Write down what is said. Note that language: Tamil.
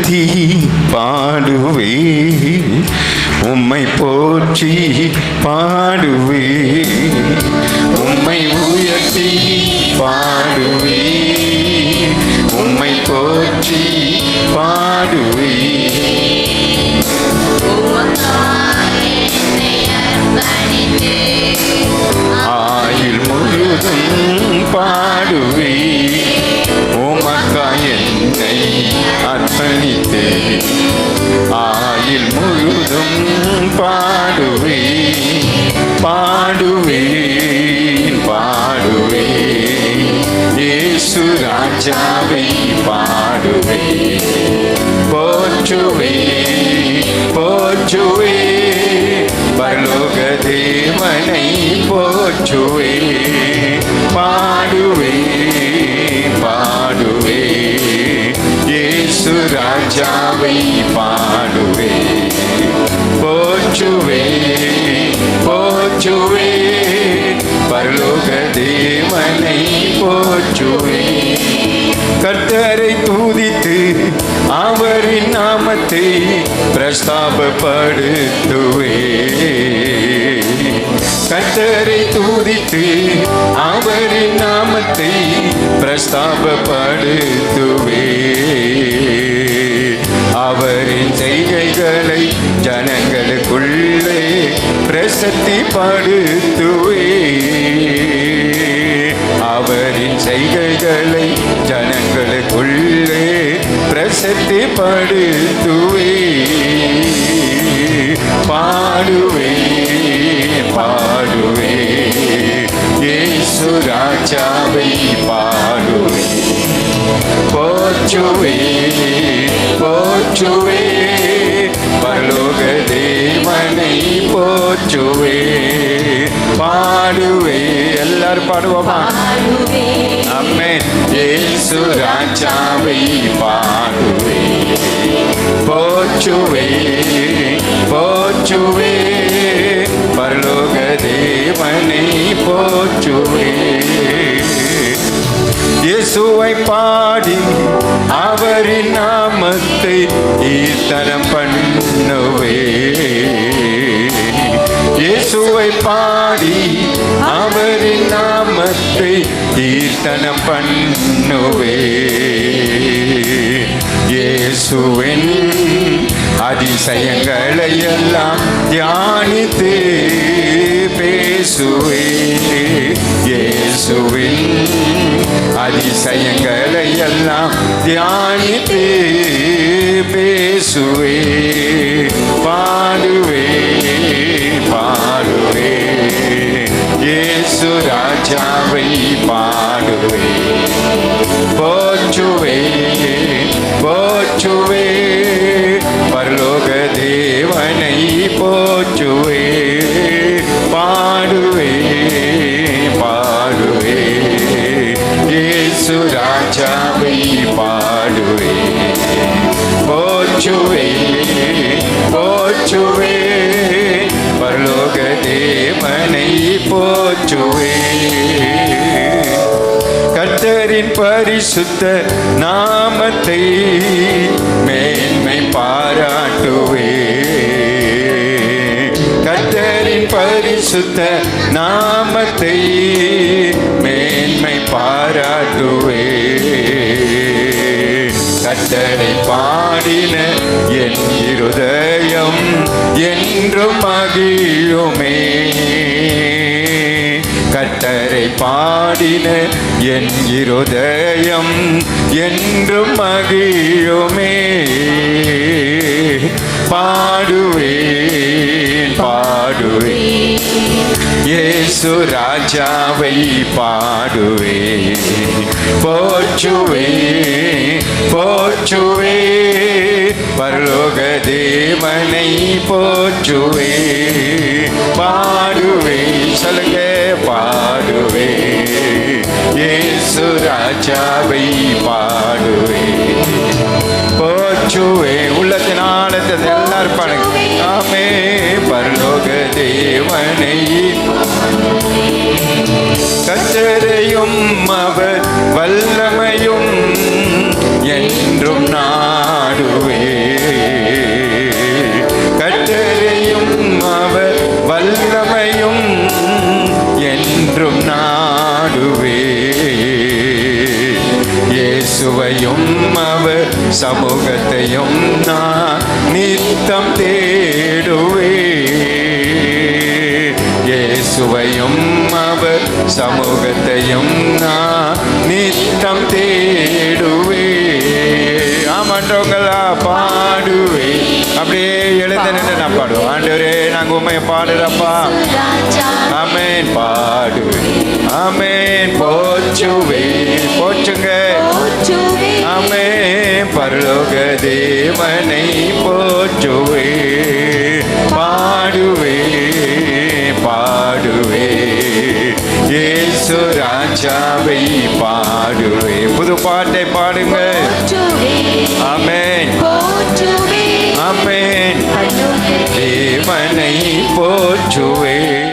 துதி பாடுவே உம்மை போற்றி பாடுவே உம்மை உயர்த்தி பாடுவே உம்மை போற்றி பாடுவே ஆயில் முழுதும் பாடுவே என்னை அர்ப்பணித்தே ஆயில் முழுதும் பாடுவே பாடுவே பாடுவே. இயேசு ராஜாவை பாடுவே போற்றுவே போற்றுவே பரலோக தேவனை போற்றுவே ராஜாவை பாடுவே. போற்றுவே போற்றுவே. பரலோக தேவனை போற்றுவே. கர்த்தரை தூதித்து அவரின் நாமத்தை பிரஸ்தாபப்படுத்துவே. கர்த்தரை தூதித்து அவரின் நாமத்தை பிரஸ்தாபப்படுத்துவே. அவரின் செய்கைகளை ஜனங்களுக்குள்ளே பிரசத்தி படுத்துவே. அவரின் செய்கைகளை ஜனங்களுக்குள்ளே பிரசத்தி படுத்துவே. பாடுவே பாடுவே. ஏசு ராஜாவை பாடுவே. போச்சுவே போற்றுவே. பரலோக தேவனை போற்றுவே. பாடுவே. எல்லாரும் பாடுவோமா? அம்மே. இயேசு ராஜாவை பாடுவே. போற்றுவே. போற்றுவே. பரலோக தேவனை போற்றுவே. இயேசுவை பாடி அவரின் நாமத்தை ஈத்தனம் பண்ணுவே. இயேசுவை பாடி அவரின் நாமத்தை கீர்த்தனம் பண்ணுவே. இயேசுவின் அதிசயங்களை எல்லாம் தியானித்து பேசுவே. இயேசுவின் அதிசயங்களை எல்லாம் தியானித்து பேசுவே பாடுவே பாடுவே. இயேசு ராஜாவை பாடுவே போற்றுவே. இயேசு ராஜாவை பாடுவே. போச்சுவே போச்சுவே பரலோக தேவனை போச்சுவே கர்த்தரின் பரிசுத்த நாமத்தை மேன்மை பாராட்டுவே. கர்த்தரின் பரிசுத்த நாமத்தை மேன்மை பாராட்டுவே. கர்த்தரை பாடின என் இருதயம் என்றும் மகிழுமே. கர்த்தரை பாடின என் இருதயம் என்றும் மகிழும். இயேசு ராஜாவை பாடுவே போற்றுவே போற்றுவே பரலோக தேவனை போற்றுவே பாடுவே சொல்லுங்க பாடுவே ஏசு ராஜாவை பாடுவே போற்றுவே உள்ளத்தின் ஆழத்தில் எல்லாரும் பாடுங்க ஆமே பரலோக தேவனை. கச்சரையும் அவர் வல்லமையும் என்றும் நாடுவே வார்த்தையும் நான் நித்தம் தேடுவே இயேசுவையும் அவர் சமூகத்தையும் நான் நித்தம் தேடுவே ஆமாட்டவங்களா பாடுவே அப்படியே எழுந்து நின்று நான் பாடுவோம் ஆண்டவரே நாங்கள் உண்மையை பாடுறப்பா. ஆமேன். பாடுவேன். ஆமேன். போச்சுவே போச்சுங்க ஆமே பரலோக தேவனை போற்றுவே. பாடுவே பாடுவே. இயேசு ராஜாவை பாடுவே. புது பாட்டை பாடுங்க. ஆமேன். ஆமேன். தேவனை போற்றுவே.